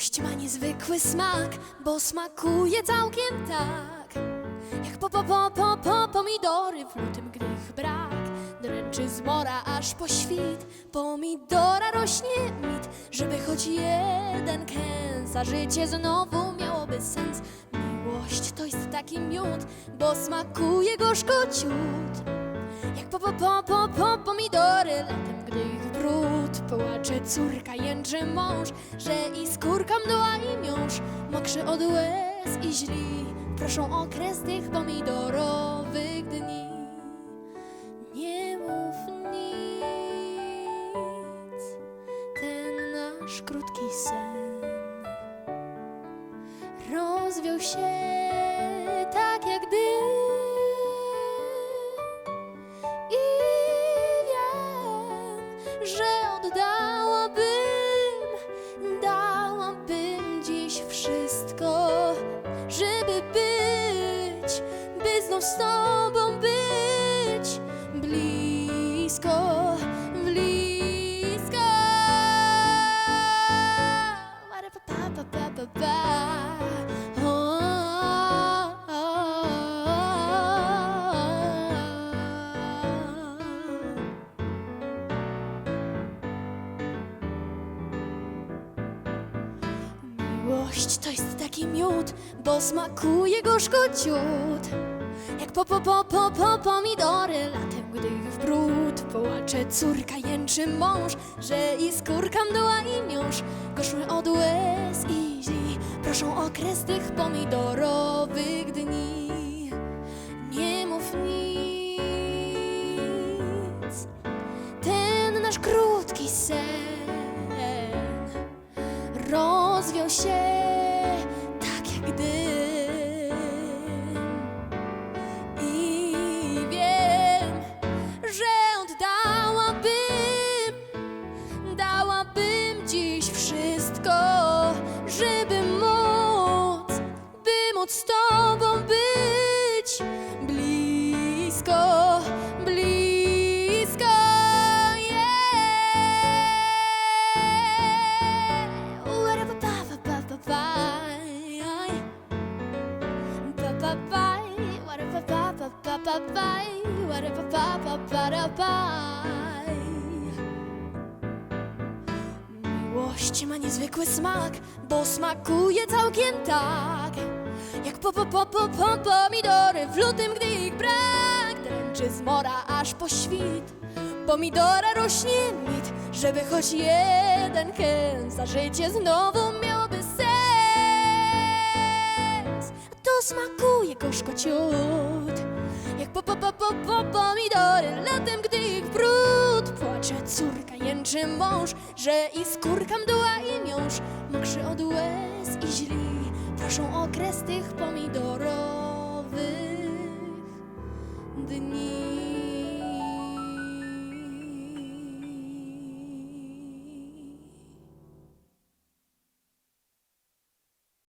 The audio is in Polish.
Miłość ma niezwykły smak, bo smakuje całkiem tak. Jak po, po, po, po, po pomidory w lutym, gdy ich brak. Dręczy zmora aż po świt, pomidora rośnie mit, żeby choć jeden kęs, a życie znowu miałoby sens. Miłość to jest taki miód, bo smakuje gorzko ciut. Jak po, po, po, po, po pomidory latem, gdy ich Płacze córka, jęczy mąż, że i skórka mdła i miąż Mokrzy od łez i źli. Proszą o kres tych pomidorowych dni. Nie mów nic Ten nasz krótki sen Rozwiał się że oddałabym, dałabym dziś wszystko, żeby być, by znów z tobą Miłość to jest taki miód, bo smakuje gorzko ciut. Jak po, po, po, po, po pomidory latem, gdy w brud Płacze córka, jęczy mąż, że i skórka mdła i miąż. Gorzły od łez i źli, proszą o kres tych pomidorowych dni. Nie mów nic, ten nasz krótki sen rozwiał się móc z tobą być blisko, blisko. Yeah. Ua-ra-pa-pa-pa-pa-pa-pai. Pa-pa-pai, ua-ra-pa-pa-pa-pa-pa-pai, ua-ra-pa-pa-pa-pa-ra-pai. Miłość ma niezwykły smak, bo smakuje całkiem tak Jak po, po, po, po, po pomidory w lutym, gdy ich brak Dręczy zmora aż po świt. Pomidora rośnie mit, żeby choć jeden kęs Za życie znowu miałoby sens. To smakuje gorzko ciut. Jak po, po, po, po, po pomidory Latem, gdy ich brud Płacze córka, jęczy mąż Że i skórka mdła i miąż Mokrzy od łez i źli Proszą o kres tych pomidorowych